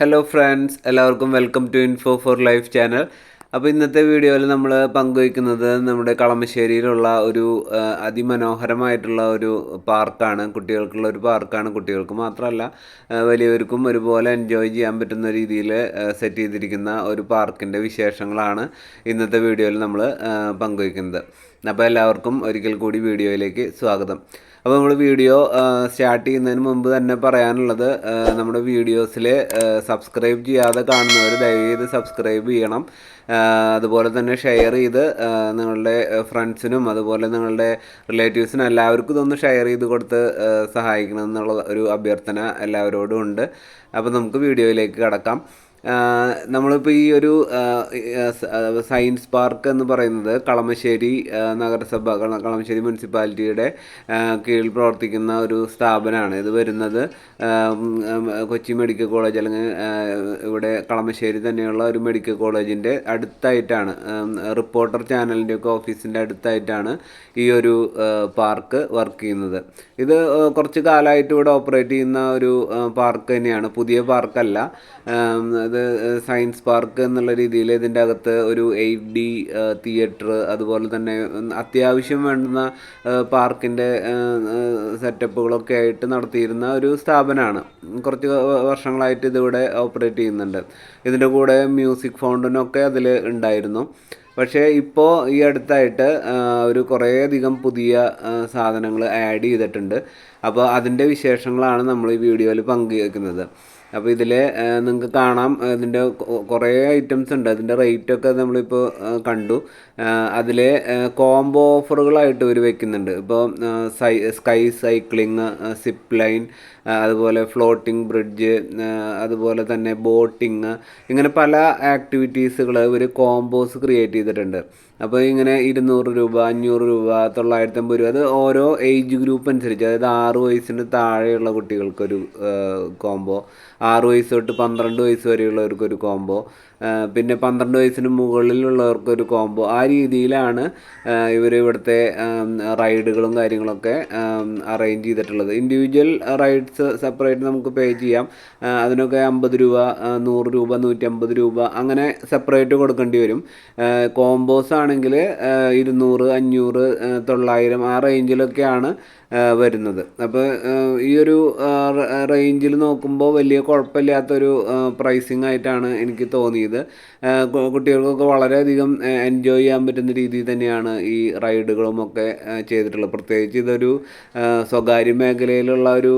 Hello friends എല്ലാവർക്കും welcome to info for life channel അപ്പോൾ ഇന്നത്തെ വീഡിയോയിൽ നമ്മൾ പങ്കുവയ്ക്കുന്നത് നമ്മുടെ കളമശ്ശേരിയിലുള്ള ഒരു അതിമനോഹരമായിട്ടുള്ള ഒരു പാർക്കാണ്. കുട്ടികൾക്കുള്ള ഒരു പാർക്കാണ്. കുട്ടികൾക്ക് മാത്രമല്ല വലിയവർക്കും ഒരുപോലെ എൻജോയ് ചെയ്യാൻ പറ്റുന്ന രീതിയിൽ സെറ്റ് ചെയ്തിരിക്കുന്ന ഒരു പാർക്കിന്റെ വിശേഷങ്ങളാണ് ഇന്നത്തെ വീഡിയോയിൽ നമ്മൾ പങ്കുവയ്ക്കുന്നത്. അപ്പോൾ എല്ലാവർക്കും ഒരിക്കൽ കൂടി വീഡിയോയിലേക്ക് സ്വാഗതം. അപ്പോൾ നമ്മൾ വീഡിയോ സ്റ്റാർട്ട് ചെയ്യുന്നതിന് മുമ്പ് തന്നെ പറയാനുള്ളത് നമ്മുടെ വീഡിയോസിൽ സബ്സ്ക്രൈബ് ചെയ്യാതെ കാണുന്നവർ ദയവ് ചെയ്ത് സബ്സ്ക്രൈബ് ചെയ്യണം അതുപോലെ തന്നെ ഷെയർ ചെയ്ത് നിങ്ങളുടെ ഫ്രണ്ട്സിനും അതുപോലെ നിങ്ങളുടെ റിലേറ്റീവ്സിനും എല്ലാവർക്കും ഇതൊന്ന് ഷെയർ ചെയ്ത് കൊടുത്ത് സഹായിക്കണം എന്നുള്ള ഒരു അഭ്യർത്ഥന എല്ലാവരോടും ഉണ്ട്. അപ്പോൾ നമുക്ക് വീഡിയോയിലേക്ക് കടക്കാം. നമ്മളിപ്പോൾ ഈ ഒരു സയൻസ് പാർക്ക് എന്ന് പറയുന്നത് കളമശ്ശേരി നഗരസഭ കള- കളമശ്ശേരി മുനിസിപ്പാലിറ്റിയുടെ കീഴിൽ പ്രവർത്തിക്കുന്ന ഒരു സ്ഥാപനമാണ്. ഇത് വരുന്നത് കൊച്ചി മെഡിക്കൽ കോളേജ് അല്ലെങ്കിൽ ഇവിടെ കളമശ്ശേരി തന്നെയുള്ള ഒരു മെഡിക്കൽ കോളേജിന്റെ അടുത്തായിട്ടാണ് റിപ്പോർട്ടർ ചാനലിന്റെ ഒക്കെ ഓഫീസിന്റെ അടുത്തായിട്ടാണ് ഈ ഒരു പാർക്ക് വർക്ക് ചെയ്യുന്നത്. ഇത് കുറച്ച് കാലമായിട്ട് ഇവിടെ ഓപ്പറേറ്റ് ചെയ്യുന്ന ഒരു പാർക്ക് തന്നെയാണ്. പുതിയ പാർക്കല്ല ഇത് സയൻസ് പാർക്ക് എന്നുള്ള രീതിയിൽ ഇതിന്റെ അകത്ത് ഒരു എയ്റ്റ് ഡി തിയേറ്റർ അതുപോലെ തന്നെ അത്യാവശ്യം വേണ്ടുന്ന പാർക്കിന്റെ സെറ്റപ്പുകളൊക്കെ ആയിട്ട് നടത്തിയിരുന്ന ഒരു സ്ഥാപനമാണ്. കുറച്ച് വർഷങ്ങളായിട്ട് ഇതിവിടെ ഓപ്പറേറ്റ് ചെയ്യുന്നുണ്ട്. ഇതിന്റെ കൂടെ മ്യൂസിക് ഫൗണ്ടനൊക്കെ അതിൽ ഉണ്ടായിരുന്നു. പക്ഷേ ഇപ്പോൾ ഈ അടുത്തായിട്ട് ഒരു കുറേയധികം പുതിയ സാധനങ്ങൾ ആഡ് ചെയ്തിട്ടുണ്ട്. അപ്പോൾ അതിന്റെ വിശേഷങ്ങളാണ് നമ്മൾ ഈ വീഡിയോയിൽ പങ്കുവെക്കുന്നത്. അപ്പോൾ ഇതിൽ നിങ്ങൾക്ക് കാണാം ഇതിന്റെ കുറേ ഐറ്റംസ് ഉണ്ട്. അതിന്റെ റേറ്റൊക്കെ നമ്മളിപ്പോൾ കണ്ടു. അതിൽ കോംബോ ഓഫറുകളായിട്ട് ഇവർ വെക്കുന്നുണ്ട്. ഇപ്പോൾ സൈ സ്കൈ സൈക്ലിങ് സിപ്പ് ലൈൻ അതുപോലെ ഫ്ലോട്ടിംഗ് ബ്രിഡ്ജ് അതുപോലെ തന്നെ ബോട്ടിങ് ഇങ്ങനെ പല ആക്ടിവിറ്റീസുകൾ ഇവർ കോംബോസ് ക്രിയേറ്റ് ചെയ്തിട്ടുണ്ട്. അപ്പോൾ ഇങ്ങനെ ഇരുന്നൂറ് രൂപ അഞ്ഞൂറ് രൂപ തൊള്ളായിരത്തി അമ്പത് രൂപ അത് ഓരോ ഏജ് ഗ്രൂപ്പ് അനുസരിച്ച്. അതായത് ആറ് വയസ്സിന് താഴെയുള്ള കുട്ടികൾക്കൊരു കോംബോ ആറ് വയസ്സ് തൊട്ട് പന്ത്രണ്ട് വയസ്സ് വരെയുള്ളവർക്കൊരു കോംബോ പിന്നെ പന്ത്രണ്ട് വയസ്സിന് മുകളിലുള്ളവർക്കൊരു കോംബോ ആ രീതിയിലാണ് ഇവർ ഇവിടുത്തെ റൈഡുകളും കാര്യങ്ങളൊക്കെ അറേഞ്ച് ചെയ്തിട്ടുള്ളത്. ഇൻഡിവിജ്വൽ റൈഡ്സ് സെപ്പറേറ്റ് നമുക്ക് പേ ചെയ്യാം. അതിനൊക്കെ അമ്പത് രൂപ നൂറ് രൂപ നൂറ്റമ്പത് രൂപ അങ്ങനെ സെപ്പറേറ്റ് കൊടുക്കേണ്ടി വരും. കോംബോസ് ആണെങ്കിൽ ഇരുന്നൂറ് അഞ്ഞൂറ് തൊള്ളായിരം ആ റേഞ്ചിലൊക്കെയാണ് വരുന്നത്. അപ്പോൾ ഈ ഒരു റേഞ്ചിൽ നോക്കുമ്പോൾ വലിയ കുഴപ്പമില്ലാത്തൊരു പ്രൈസിങ് ആയിട്ടാണ് എനിക്ക് തോന്നിയത്. കുട്ടികൾക്കൊക്കെ വളരെയധികം എൻജോയ് ചെയ്യാൻ പറ്റുന്ന രീതിയിൽ തന്നെയാണ് ഈ റൈഡുകളും ഒക്കെ ചെയ്തിട്ടുള്ളത്. പ്രത്യേകിച്ച് ഇതൊരു സ്വകാര്യ മേഖലയിലുള്ള ഒരു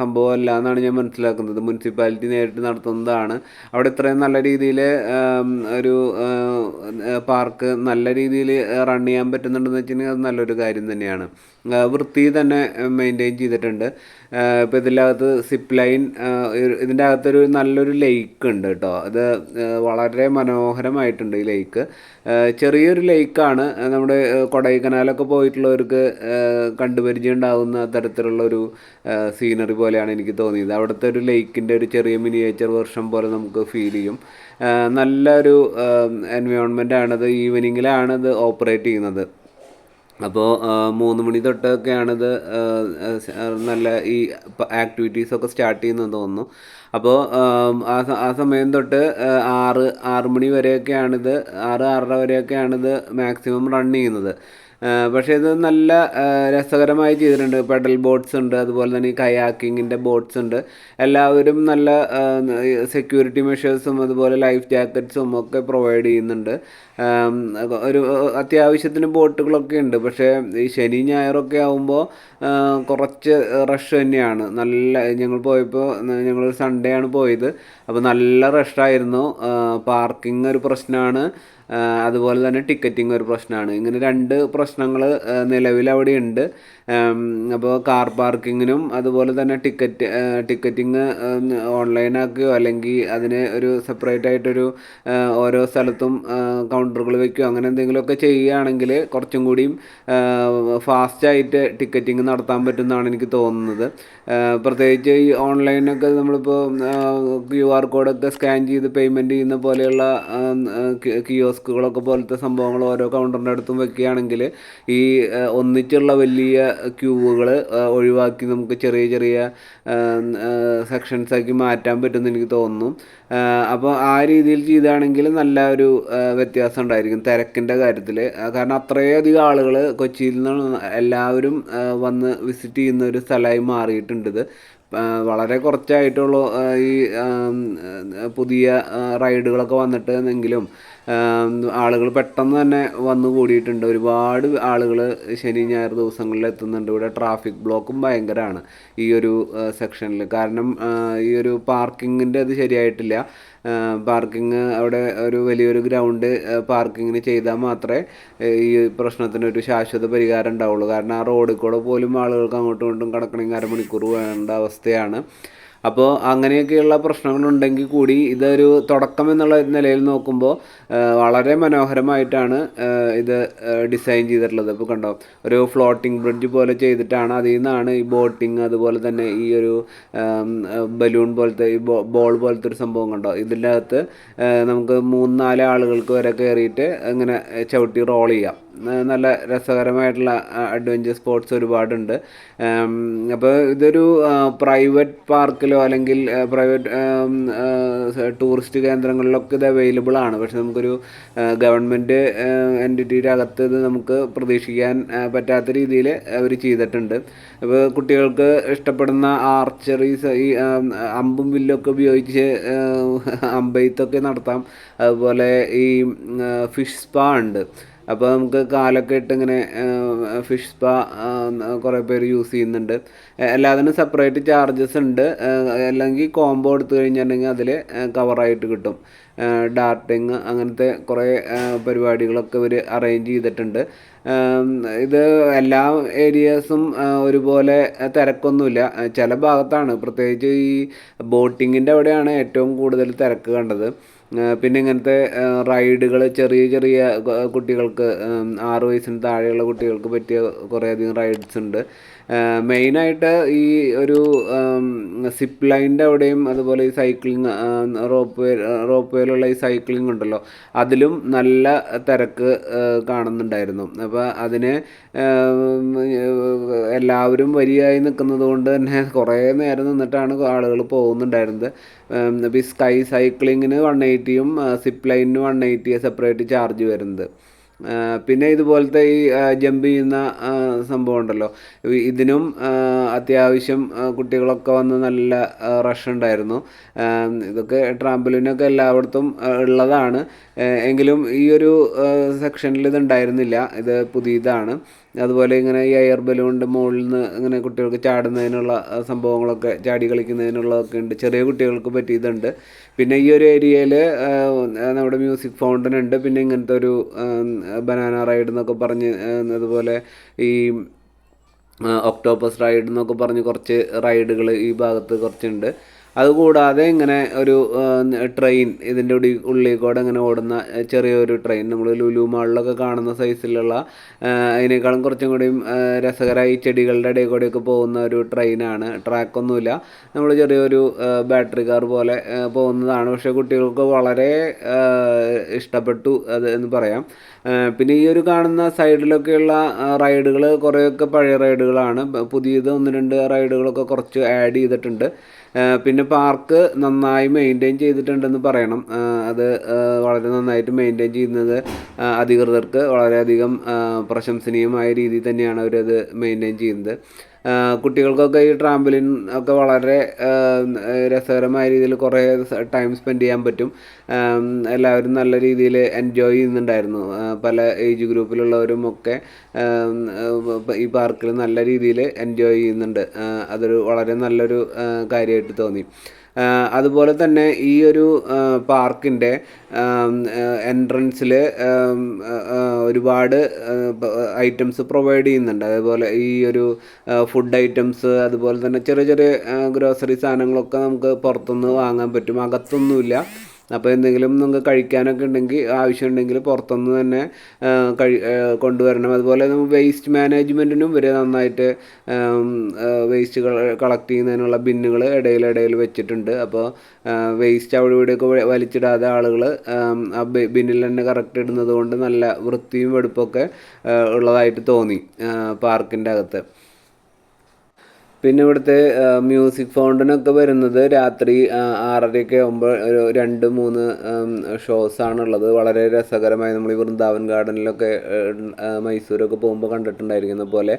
സംഭവമല്ല എന്നാണ് ഞാൻ മനസ്സിലാക്കുന്നത്. മുനിസിപ്പാലിറ്റി നേരിട്ട് നടത്തുന്നതാണ്. അവിടെ ഇത്രയും നല്ല രീതിയിൽ ഒരു പാർക്ക് നല്ല രീതിയിൽ റൺ ചെയ്യാൻ പറ്റുന്നുണ്ടെന്ന് വെച്ചിട്ടുണ്ടെങ്കിൽ അത് നല്ലൊരു കാര്യം തന്നെയാണ്. വൃത്തി തന്നെ മെയിന്റെയിൻ ചെയ്തിട്ടുണ്ട്. ഇപ്പോൾ ഇതിനകത്ത് സിപ്പ് ലൈൻ ഇതിന്റെ അകത്തൊരു നല്ലൊരു ലേക്ക് ഉണ്ട് കേട്ടോ. അത് വളരെ മനോഹരമായിട്ടുണ്ട് ഈ ലേക്ക് ചെറിയൊരു ലേക്കാണ് നമ്മുടെ കൊടൈക്കനാലൊക്കെ പോയിട്ടുള്ളവർക്ക് കണ്ടുപരിചയമുണ്ടാകുന്ന കണ്ടുപരിചയം ഉണ്ടാകുന്ന തരത്തിലുള്ളൊരു സീനറി പോലെയാണ് എനിക്ക് തോന്നിയത്. അവിടുത്തെ ഒരു ലേക്കിന്റെ ഒരു ചെറിയ മിനിയേച്ചർ വർഷം പോലെ നമുക്ക് ഫീൽ ചെയ്യും. നല്ലൊരു എൻവയോൺമെന്റ് ആണത് ഈവനിങ്ങിലാണ് ഇത് ഓപ്പറേറ്റ് ചെയ്യുന്നത്. അപ്പോൾ മൂന്ന് മണി തൊട്ടൊക്കെയാണിത് നല്ല ഈ ആക്ടിവിറ്റീസൊക്കെ സ്റ്റാർട്ട് ചെയ്യുന്നത് തോന്നുന്നു. അപ്പോൾ ആ സമയം തൊട്ട് ആറ് ആറ് മണി വരെയൊക്കെയാണിത് ആറ് ആറര വരെയൊക്കെയാണിത് മാക്സിമം റൺ ചെയ്യുന്നത്. പക്ഷേ ഇത് നല്ല രസകരമായി ചെയ്തിട്ടുണ്ട്. പെഡൽ ബോട്ട്സ് ഉണ്ട് അതുപോലെ തന്നെ ഈ കയാക്കിങ്ങിന്റെ ബോട്ട്സ് ഉണ്ട്. എല്ലാവരും നല്ല സെക്യൂരിറ്റി മെഷേഴ്സും അതുപോലെ ലൈഫ് ജാക്കറ്റ്സും ഒക്കെ പ്രൊവൈഡ് ചെയ്യുന്നുണ്ട്. ഒരു അത്യാവശ്യത്തിന് ബോട്ടുകളൊക്കെ ഉണ്ട്. പക്ഷേ ഈ ശനി ഞായറൊക്കെ ആകുമ്പോൾ കുറച്ച് റഷ് തന്നെയാണ്. നല്ല ഞങ്ങൾ പോയപ്പോൾ ഞങ്ങൾ സൺഡേ ആണ് പോയത്. അപ്പോൾ നല്ല റഷായിരുന്നു പാർക്കിംഗ് ഒരു പ്രശ്നമാണ് അതുപോലെ തന്നെ ടിക്കറ്റിംഗ് ഒരു പ്രശ്നമാണ് ഇങ്ങനെ രണ്ട് പ്രശ്നങ്ങൾ നിലവിൽ അവിടെ ഉണ്ട് അപ്പോൾ കാർ പാർക്കിങ്ങിനും അതുപോലെ തന്നെ ടിക്കറ്റ് ടിക്കറ്റിങ് ഓൺലൈനാക്കുകയോ അല്ലെങ്കിൽ അതിന് ഒരു സെപ്പറേറ്റ് ആയിട്ടൊരു ഓരോ സ്ഥലത്തും കൗണ്ടറുകൾ വയ്ക്കുകയോ അങ്ങനെ എന്തെങ്കിലുമൊക്കെ ചെയ്യുകയാണെങ്കിൽ കുറച്ചും കൂടിയും ഫാസ്റ്റായിട്ട് ടിക്കറ്റിങ് നടത്താൻ പറ്റുമെന്നാണ് എനിക്ക് തോന്നുന്നത്. പ്രത്യേകിച്ച് ഈ ഓൺലൈനൊക്കെ നമ്മളിപ്പോൾ ക്യു ആർ കോഡൊക്കെ സ്കാൻ ചെയ്ത് പേയ്മെന്റ് ചെയ്യുന്ന പോലെയുള്ള കിയോസ്കുകളൊക്കെ പോലത്തെ സംഭവങ്ങൾ ഓരോ കൗണ്ടറിന്റെ അടുത്തും വെക്കുകയാണെങ്കിൽ ഈ ഒന്നിച്ചുള്ള വലിയ ക്യൂവുകൾ ഒഴിവാക്കി നമുക്ക് ചെറിയ ചെറിയ സെക്ഷൻസാക്കി മാറ്റാൻ പറ്റുമെന്ന് എനിക്ക് തോന്നുന്നു. അപ്പോൾ ആ രീതിയിൽ ചെയ്താണെങ്കിൽ നല്ല ഒരു വ്യത്യാസം ഉണ്ടായിരിക്കും തിരക്കിന്റെ കാര്യത്തിൽ കാരണം അത്രയധികം ആളുകൾ കൊച്ചിയിൽ നിന്ന് എല്ലാവരും വന്ന് വിസിറ്റ് ചെയ്യുന്ന ഒരു സ്ഥലമായി മാറിയിട്ടുണ്ട് ഇത്. വളരെ കുറച്ചായിട്ടുള്ള ഈ പുതിയ റൈഡുകളൊക്കെ വന്നിട്ട് എന്നെങ്കിലും. ആളുകൾ പെട്ടെന്ന് തന്നെ വന്നു കൂടിയിട്ടുണ്ട്. ഒരുപാട് ആളുകൾ ശനി ഞായർ ദിവസങ്ങളിൽ എത്തുന്നുണ്ട്. ഇവിടെ ട്രാഫിക് ബ്ലോക്കും ഭയങ്കരമാണ് ഈ ഒരു സെക്ഷനിൽ കാരണം ഈ ഒരു പാർക്കിങ്ങിന്റെ അത് ശരിയായിട്ടില്ല. പാർക്കിംഗ് അവിടെ ഒരു വലിയൊരു ഗ്രൗണ്ട് പാർക്കിങ്ങിന് ചെയ്താൽ മാത്രമേ ഈ പ്രശ്നത്തിനൊരു ശാശ്വത പരിഹാരം ഉണ്ടാവുള്ളൂ. കാരണം ആ റോഡിൽ കൂടെ പോലും ആളുകൾക്ക് അങ്ങോട്ടും ഇങ്ങോട്ടും കിടക്കണമെങ്കിൽ അരമണിക്കൂർ വേണ്ട അവസ്ഥയാണ്. അപ്പോൾ അങ്ങനെയൊക്കെയുള്ള പ്രശ്നങ്ങളുണ്ടെങ്കിൽ കൂടി ഇതൊരു തുടക്കം എന്നുള്ള നിലയിൽ നോക്കുമ്പോൾ വളരെ മനോഹരമായിട്ടാണ് ഇത് ഡിസൈൻ ചെയ്തിട്ടുള്ളത്. ഇപ്പോൾ കണ്ടോ ഒരു ഫ്ലോട്ടിംഗ് ബ്രിഡ്ജ് പോലെ ചെയ്തിട്ടാണ് അതിൽ നിന്നാണ് ഈ ബോട്ടിങ് അതുപോലെ തന്നെ ഈ ഒരു ബലൂൺ പോലത്തെ ഈ ബോൾ പോലത്തെ ഒരു സംഭവം കണ്ടോ? ഇതിന്റെ അകത്ത് നമുക്ക് മൂന്ന് നാല് ആളുകൾക്ക് വരെ കയറിയിട്ട് ഇങ്ങനെ ചവിട്ടി റോൾ ചെയ്യാം. നല്ല രസകരമായിട്ടുള്ള അഡ്വഞ്ചർ സ്പോർട്സ് ഒരുപാടുണ്ട്. അപ്പോൾ ഇതൊരു പ്രൈവറ്റ് പാർക്കിലോ അല്ലെങ്കിൽ പ്രൈവറ്റ് ടൂറിസ്റ്റ് കേന്ദ്രങ്ങളിലൊക്കെ ഇത് അവൈലബിൾ ആണ്. പക്ഷെ നമുക്കൊരു ഗവൺമെന്റ് എന്റിറ്റിയുടെ അകത്ത് ഇത് നമുക്ക് പ്രതീക്ഷിക്കാൻ പറ്റാത്ത രീതിയിൽ അവർ ചെയ്തിട്ടുണ്ട്. അപ്പോൾ കുട്ടികൾക്ക് ഇഷ്ടപ്പെടുന്ന ആർച്ചറീസ് ഈ അമ്പും വില്ലൊക്കെ ഉപയോഗിച്ച് അമ്പെയ്ത്തൊക്കെ നടത്താം. അതുപോലെ ഈ ഫിഷ് സ്പാ ഉണ്ട്. അപ്പോൾ നമുക്ക് കാലൊക്കെ ഇട്ട് ഇങ്ങനെ ഫിഷ് സ്പാ കുറേ പേര് യൂസ് ചെയ്യുന്നുണ്ട്. എല്ലാത്തിനും സെപ്പറേറ്റ് ചാർജസ് ഉണ്ട്. അല്ലെങ്കിൽ കോംബോ എടുത്തു കഴിഞ്ഞിട്ടുണ്ടെങ്കിൽ അതിൽ കവറായിട്ട് കിട്ടും. ഡാർട്ടിങ് അങ്ങനത്തെ കുറേ പരിപാടികളൊക്കെ ഇവർ അറേഞ്ച് ചെയ്തിട്ടുണ്ട്. ഇത് എല്ലാ ഏരിയാസും ഒരുപോലെ തിരക്കൊന്നുമില്ല. ചില ഭാഗത്താണ്. പ്രത്യേകിച്ച് ഈ ബോട്ടിങ്ങിന്റെ അവിടെയാണ് ഏറ്റവും കൂടുതൽ തിരക്ക് കണ്ടത്. പിന്നെ ഇങ്ങനത്തെ റൈഡുകൾ ചെറിയ ചെറിയ കുട്ടികൾക്ക് ആറ് വയസ്സിന് താഴെയുള്ള കുട്ടികൾക്ക് പറ്റിയ കുറേയധികം റൈഡ്സ് ഉണ്ട്. മെയിനായിട്ട് ഈ ഒരു സിപ്പ് ലൈനിന്റെ അവിടെയും അതുപോലെ ഈ സൈക്ലിംഗ് റോപ്പ് വേ റോപ്പ് വേലുള്ള ഈ സൈക്ലിംഗ് ഉണ്ടല്ലോ അതിലും നല്ല തിരക്ക് കാണുന്നുണ്ടായിരുന്നു. അപ്പോൾ അതിന് എല്ലാവരും വരിയായി നിൽക്കുന്നത് കൊണ്ട് തന്നെ കുറേ നേരം നിന്നിട്ടാണ് ആളുകൾ പോകുന്നുണ്ടായിരുന്നത്. ഈ സ്കൈ സൈക്ലിങ്ങിന് വൺ എയ്റ്റിയും സിപ്പ് ലൈനിന് വൺ എയ്റ്റി സെപ്പറേറ്റ് ചാർജ് വരുന്നത്. പിന്നെ ഇതുപോലത്തെ ഈ ജമ്പ് ചെയ്യുന്ന സംഭവം ഉണ്ടല്ലോ ഇതിനും അത്യാവശ്യം കുട്ടികളൊക്കെ വന്ന് നല്ല റഷ് ഉണ്ടായിരുന്നു. ഇതൊക്കെ ട്രാമ്പലിനൊക്കെ എല്ലായിടത്തും ഉള്ളതാണ്. എങ്കിലും ഈ ഒരു സെക്ഷനിൽ ഇത് ഉണ്ടായിരുന്നില്ല ഇത് പുതിയതാണ്. അതുപോലെ ഇങ്ങനെ ഈ എയർ ബലൂണിന്റെ മുകളിൽ നിന്ന് ഇങ്ങനെ കുട്ടികൾക്ക് ചാടുന്നതിനുള്ള സംഭവങ്ങളൊക്കെ ചാടി കളിക്കുന്നതിനുള്ളതൊക്കെ ഉണ്ട്. ചെറിയ കുട്ടികൾക്ക് പറ്റിയതുണ്ട്. പിന്നെ ഈ ഒരു ഏരിയയിൽ നമ്മുടെ മ്യൂസിക് ഫൗണ്ടൻ ഉണ്ട്. പിന്നെ ഇങ്ങനത്തെ ഒരു ബനാന റൈഡ് എന്നൊക്കെ പറഞ്ഞ് അതുപോലെ ഈ ഒക്ടോപ്പസ് റൈഡ് എന്നൊക്കെ പറഞ്ഞ് കുറച്ച് റൈഡുകൾ ഈ ഭാഗത്ത് കുറച്ചുണ്ട്. അതുകൂടാതെ ഇങ്ങനെ ഒരു ട്രെയിൻ ഇതിന്റെ ഉടി ഉള്ളിൽ കൂടെ ഇങ്ങനെ ഓടുന്ന ചെറിയൊരു ട്രെയിൻ നമ്മൾ ലുലു മാളിലൊക്കെ കാണുന്ന സൈസിലുള്ള അതിനേക്കാളും കുറച്ചും കൂടിയും രസകരമായി ചെടികളുടെ ഇടയിൽ കൂടെയൊക്കെ പോകുന്ന ഒരു ട്രെയിനാണ് ട്രാക്കൊന്നുമില്ല നമ്മൾ ചെറിയൊരു ബാറ്ററി കാർ പോലെ പോകുന്നതാണ്. പക്ഷേ കുട്ടികൾക്ക് വളരെ ഇഷ്ടപ്പെട്ടു അത് എന്ന് പറയാം. പിന്നെ ഈ ഒരു കാണുന്ന സൈഡിലൊക്കെയുള്ള റൈഡുകൾ കുറേയൊക്കെ പഴയ റൈഡുകളാണ് പുതിയത് ഒന്ന് രണ്ട് റൈഡുകളൊക്കെ കുറച്ച് ആഡ് ചെയ്തിട്ടുണ്ട്. പിന്നെ പാർക്ക് നന്നായി മെയിന്റെയിൻ ചെയ്തിട്ടുണ്ടെന്ന് പറയണം. അത് വളരെ നന്നായിട്ട് മെയിന്റെയിൻ ചെയ്യുന്നത് അധികൃതർക്ക് വളരെയധികം പ്രശംസനീയമായ രീതിയിൽ തന്നെയാണ് അവരത് മെയിന്റെയിൻ ചെയ്യുന്നത്. കുട്ടികൾക്കൊക്കെ ഈ ട്രാമ്പലിൻ ഒക്കെ വളരെ രസകരമായ രീതിയിൽ കുറേ ടൈം സ്പെൻഡ് ചെയ്യാൻ പറ്റും. എല്ലാവരും നല്ല രീതിയിൽ എൻജോയ് ചെയ്യുന്നുണ്ടായിരുന്നു. പല ഏജ് ഗ്രൂപ്പിലുള്ളവരും ഒക്കെ ഈ പാർക്കിൽ നല്ല രീതിയിൽ എൻജോയ് ചെയ്യുന്നുണ്ട്. അതൊരു വളരെ നല്ലൊരു കാര്യമായിട്ട് തോന്നി. അതുപോലെ തന്നെ ഈ ഒരു പാർക്കിന്റെ എൻട്രൻസിൽ ഒരുപാട് ഐറ്റംസ് പ്രൊവൈഡ് ചെയ്യുന്നുണ്ട്. അതുപോലെ ഈ ഒരു ഫുഡ് ഐറ്റംസ് അതുപോലെ തന്നെ ചെറിയ ചെറിയ ഗ്രോസറി സാധനങ്ങളൊക്കെ നമുക്ക് പുറത്തുനിന്ന് വാങ്ങാൻ പറ്റും. അകത്തൊന്നുമില്ല. അപ്പോൾ എന്തെങ്കിലും നിങ്ങൾക്ക് കഴിക്കാനൊക്കെ ഉണ്ടെങ്കിൽ ആവശ്യമുണ്ടെങ്കിൽ പുറത്തുനിന്ന് തന്നെ കഴി കൊണ്ടുവരണം. അതുപോലെ വേസ്റ്റ് മാനേജ്മെന്റിനും ഇവർ നന്നായിട്ട് വേസ്റ്റ് കളക്ട് ചെയ്യുന്നതിനുള്ള ബിന്നുകൾ ഇടയിലിടയിൽ വെച്ചിട്ടുണ്ട്. അപ്പോൾ വേസ്റ്റ് അവിടെ ഇവിടെയൊക്കെ വലിച്ചിടാതെ ആളുകൾ ആ ബിന്നിൽ തന്നെ കറക്റ്റ് ഇടുന്നത് കൊണ്ട് നല്ല വൃത്തിയും വെടുപ്പൊക്കെ ഉള്ളതായിട്ട് തോന്നി പാർക്കിന്റെ അകത്ത്. പിന്നെ ഇവിടുത്തെ മ്യൂസിക് ഫൗണ്ടനൊക്കെ വരുന്നത് രാത്രി ആറരയൊക്കെ ആകുമ്പോൾ ഒരു രണ്ട് മൂന്ന് ഷോസ് ആണുള്ളത്. വളരെ രസകരമായി നമ്മൾ ഈ വൃന്ദാവൻ ഗാർഡനിലൊക്കെ മൈസൂരൊക്കെ പോകുമ്പോൾ കണ്ടിട്ടുണ്ടായിരിക്കുന്ന പോലെ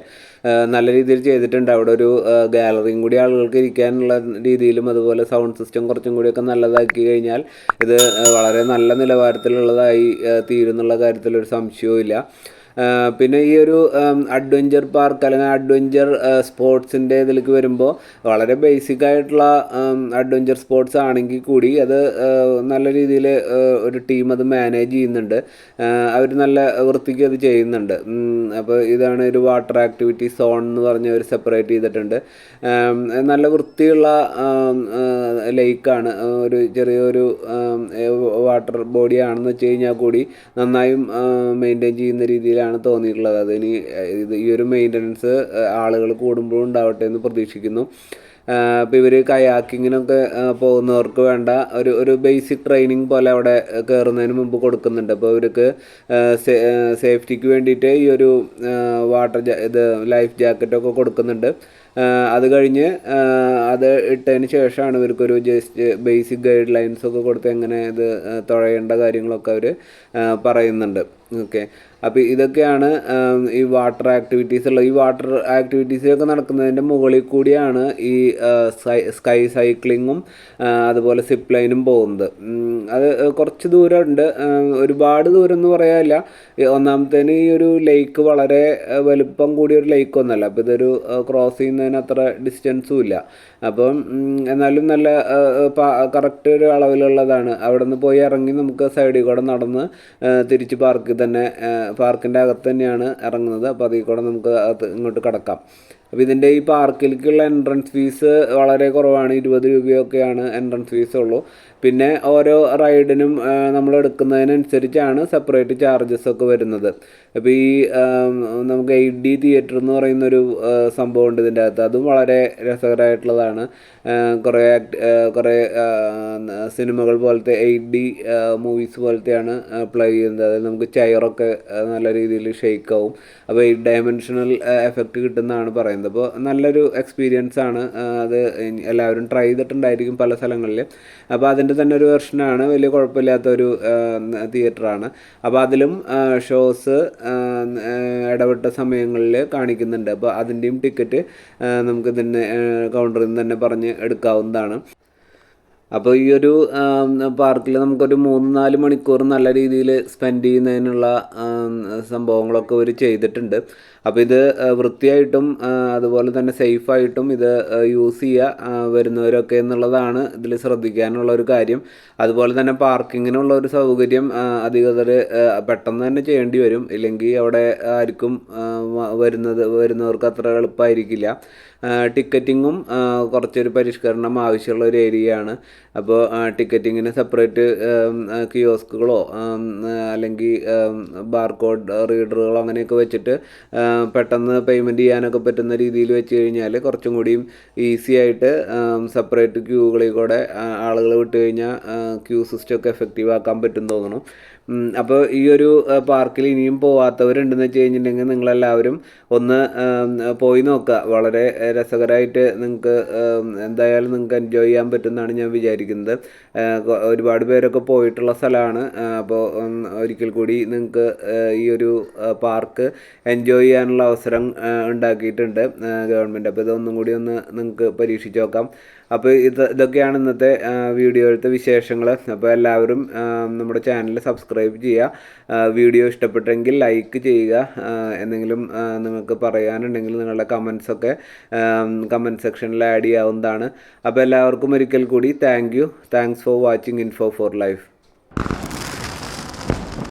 നല്ല രീതിയിൽ ചെയ്തിട്ടുണ്ട്. അവിടെ ഒരു ഗാലറിയും കൂടി ആളുകൾക്ക് ഇരിക്കാനുള്ള രീതിയിലും അതുപോലെ സൗണ്ട് സിസ്റ്റം കുറച്ചും കൂടിയൊക്കെ നല്ലതാക്കി കഴിഞ്ഞാൽ ഇത് വളരെ നല്ല നിലവാരത്തിലുള്ളതായി തീരുന്നുള്ള കാര്യത്തിൽ ഒരു സംശയവും ഇല്ല പിന്നെ ഈ ഒരു അഡ്വഞ്ചർ പാർക്ക് അല്ലെങ്കിൽ അഡ്വഞ്ചർ സ്പോർട്സിന്റെ ഇതിലേക്ക് വരുമ്പോൾ വളരെ ബേസിക് ആയിട്ടുള്ള അഡ്വഞ്ചർ സ്പോർട്സ് ആണെങ്കിൽ കൂടി അത് നല്ല രീതിയിൽ ഒരു ടീം അത് മാനേജ് ചെയ്യുന്നുണ്ട്. അവർ നല്ല വൃത്തിക്ക് അത് ചെയ്യുന്നുണ്ട്. അപ്പോൾ ഇതാണ് ഒരു വാട്ടർ ആക്ടിവിറ്റി സോൺ എന്ന് പറഞ്ഞ് അവർ സെപ്പറേറ്റ് ചെയ്തിട്ടുണ്ട്. നല്ല വൃത്തിയുള്ള ലേക്കാണ് ഒരു ചെറിയൊരു വാട്ടർ ബോഡിയാണെന്ന് വെച്ച് കഴിഞ്ഞാൽ കൂടി നന്നായും മെയിന്റെയിൻ ചെയ്യുന്ന രീതിയിലാണ് ആണ് തോന്നിയിട്ടുള്ളത്. അതിന് ഇത് ഈ ഒരു മെയിന്റനൻസ് ആളുകൾ കൂടുമ്പോഴും ഉണ്ടാവട്ടെ എന്ന് പ്രതീക്ഷിക്കുന്നു. അപ്പോൾ ഇവർ കയാക്കിങ്ങിനൊക്കെ പോകുന്നവർക്ക് വേണ്ട ഒരു ഒരു ബേസിക് ട്രെയിനിങ് പോലെ അവിടെ കയറുന്നതിന് മുമ്പ് കൊടുക്കുന്നുണ്ട്. അപ്പോൾ ഇവർക്ക് സേഫ്റ്റിക്ക് വേണ്ടിയിട്ട് ഈ ഒരു വാട്ടർ ഇത് ലൈഫ് ജാക്കറ്റൊക്കെ കൊടുക്കുന്നുണ്ട്. അത് കഴിഞ്ഞ് അത് ഇട്ടതിന് ശേഷമാണ് ഇവർക്കൊരു ജസ്റ്റ് ബേസിക് ഗൈഡ് ലൈൻസ് ഒക്കെ കൊടുത്ത് എങ്ങനെ ഇത് തുഴയേണ്ട കാര്യങ്ങളൊക്കെ അവർ പറയുന്നുണ്ട്. ഓക്കെ. അപ്പോൾ ഇതൊക്കെയാണ് ഈ വാട്ടർ ആക്ടിവിറ്റീസ് ഉള്ളത് ഈ വാട്ടർ ആക്ടിവിറ്റീസിലൊക്കെ നടക്കുന്നതിന്റെ മുകളിൽ കൂടിയാണ് ഈ സ്കൈ സൈക്ലിങ്ങും അതുപോലെ സിപ്പ് ലൈനും പോകുന്നത്. അത് കുറച്ച് ദൂരമുണ്ട്. ഒരുപാട് ദൂരം എന്ന് പറയാനില്ല. ഒന്നാമത്തേന് ഈ ഒരു ലേക്ക് വളരെ വലുപ്പം കൂടിയ ഒരു ലേക്ക് ഒന്നല്ല അപ്പോൾ ഇതൊരു ക്രോസ് ചെയ്യുന്നതിന് അത്ര ഡിസ്റ്റൻസും ഇല്ല. അപ്പം എന്നാലും നല്ല കറക്റ്റ് ഒരു അളവിലുള്ളതാണ്. അവിടെ നിന്ന് പോയി ഇറങ്ങി നമുക്ക് സൈഡിൽ കൂടെ നടന്ന് തിരിച്ച് പാർക്കിൽ തന്നെ പാർക്കിന്റെ അകത്ത് തന്നെയാണ് ഇറങ്ങുന്നത്. അപ്പോൾ അതിൽ കൂടെ നമുക്ക് അകത്ത് ഇങ്ങോട്ട് കിടക്കാം. അപ്പോൾ ഇതിന്റെ ഈ പാർക്കിലേക്കുള്ള എൻട്രൻസ് ഫീസ് വളരെ കുറവാണ്. ഇരുപത് രൂപയൊക്കെയാണ് എൻട്രൻസ് ഫീസ് ഉള്ളൂ. പിന്നെ ഓരോ റൈഡിനും നമ്മൾ എടുക്കുന്നതിനനുസരിച്ചാണ് സെപ്പറേറ്റ് ചാർജസ് ഒക്കെ വരുന്നത്. അപ്പോൾ ഈ നമുക്ക് എയ്റ്റ് ഡി തിയേറ്റർ എന്ന് പറയുന്നൊരു സംഭവമുണ്ട് ഇതിന്റെ അകത്ത്. അതും വളരെ രസകരമായിട്ടുള്ളതാണ്. കുറേ കുറേ സിനിമകൾ പോലത്തെ എയ്റ്റ് ഡി മൂവീസ് പോലത്തെയാണ് പ്ലേ ചെയ്യുന്നത്. അതായത് നമുക്ക് ചെയറൊക്കെ നല്ല രീതിയിൽ ഷെയ്ക്ക് ആവും. അപ്പോൾ എയ്റ്റ് ഡയമെൻഷണൽ എഫക്റ്റ് കിട്ടുന്നതാണ് പറയുന്നത്. അപ്പോൾ നല്ലൊരു എക്സ്പീരിയൻസ് ആണ് അത് എല്ലാവരും ട്രൈ ചെയ്തിട്ടുണ്ടായിരിക്കും പല സ്ഥലങ്ങളിൽ അപ്പോൾ അതിന്റെ തന്നെ ഒരു വെർഷനാണ് വലിയ കുഴപ്പമില്ലാത്ത ഒരു തിയേറ്ററാണ് അപ്പോൾ അതിലും ഷോസ് ഇടപെട്ട സമയങ്ങളിൽ കാണിക്കുന്നുണ്ട്. അപ്പോൾ അതിന്റെയും ടിക്കറ്റ് നമുക്ക് തന്നെ കൗണ്ടറിൽ നിന്ന് തന്നെ പറഞ്ഞ് എടുക്കാവുന്നതാണ്. അപ്പോൾ ഈ ഒരു പാർക്കിൽ നമുക്കൊരു മൂന്ന് നാല് മണിക്കൂർ നല്ല രീതിയിൽ സ്പെൻഡ് ചെയ്യുന്നതിനുള്ള സംഭവങ്ങളൊക്കെ ഒരു ചെയ്തിട്ടുണ്ട്. അപ്പോൾ ഇത് വൃത്തിയായിട്ടും അതുപോലെ തന്നെ സേഫായിട്ടും ഇത് യൂസ് ചെയ്യുക വരുന്നവരൊക്കെ എന്നുള്ളതാണ് ഇതിൽ ശ്രദ്ധിക്കാനുള്ള ഒരു കാര്യം. അതുപോലെ തന്നെ പാർക്കിങ്ങിനുള്ള ഒരു സൗകര്യം അധികൃതർ പെട്ടെന്ന് തന്നെ ചെയ്യേണ്ടി വരും. ഇല്ലെങ്കിൽ അവിടെ ആർക്കും വരുന്നത് വരുന്നവർക്ക് അത്ര എളുപ്പമായിരിക്കില്ല ടിക്കറ്റിങ്ങും കുറച്ചൊരു പരിഷ്കരണം ആവശ്യമുള്ള ഒരു ഏരിയയാണ്. അപ്പോൾ ടിക്കറ്റിങ്ങിന് സെപ്പറേറ്റ് കിയോസ്കുകളോ അല്ലെങ്കിൽ ബാർകോഡ് റീഡറുകളോ അങ്ങനെയൊക്കെ വെച്ചിട്ട് പെട്ടെന്ന് പേയ്മെന്റ് ചെയ്യാനൊക്കെ പറ്റുന്ന രീതിയിൽ വെച്ച് കഴിഞ്ഞാൽ കുറച്ചും കൂടിയും ഈസി ആയിട്ട് സെപ്പറേറ്റ് ക്യൂകളിൽ കൂടെ ആളുകൾ വിട്ട് കഴിഞ്ഞാൽ ക്യൂ സിസ്റ്റം ഒക്കെ എഫക്റ്റീവ് ആക്കാൻ പറ്റും തോന്നുന്നു അപ്പോൾ ഈ ഒരു പാർക്കിൽ ഇനിയും പോവാത്തവരുണ്ടെന്ന് വെച്ച് കഴിഞ്ഞിട്ടുണ്ടെങ്കിൽ നിങ്ങളെല്ലാവരും ഒന്ന് പോയി നോക്കുക. വളരെ രസകരമായിട്ട് നിങ്ങൾക്ക് എന്തായാലും നിങ്ങൾക്ക് എൻജോയ് ചെയ്യാൻ പറ്റുമെന്നാണ് ഞാൻ വിചാരിക്കുന്നത്. ഒരുപാട് പേരൊക്കെ പോയിട്ടുള്ള സ്ഥലമാണ്. അപ്പോൾ ഒരിക്കൽ കൂടി നിങ്ങൾക്ക് ഈ ഒരു പാർക്ക് എൻജോയ് ചെയ്യാനുള്ള അവസരം ഉണ്ടാക്കിയിട്ടുണ്ട്. ഗവൺമെന്റ് അപ്പോൾ ഇതൊന്നും കൂടി ഒന്ന് നിങ്ങൾക്ക് പരീക്ഷിച്ച് നോക്കാം. അപ്പോൾ ഇത് ഇതൊക്കെയാണ് ഇന്നത്തെ വീഡിയോയിലത്തെ വിശേഷങ്ങൾ അപ്പോൾ എല്ലാവരും നമ്മുടെ ചാനൽ സബ്സ്ക്രൈബ് ചെയ്യുക. വീഡിയോ ഇഷ്ടപ്പെട്ടെങ്കിൽ ലൈക്ക് ചെയ്യുക. എന്തെങ്കിലും നിങ്ങൾക്ക് പറയാനുണ്ടെങ്കിൽ നിങ്ങളുടെ കമൻസൊക്കെ കമന്റ് സെക്ഷനിൽ ആഡ് ചെയ്യാവുന്നതാണ്. അപ്പോൾ എല്ലാവർക്കും ഒരിക്കൽ കൂടി thank you thanks for watching info for life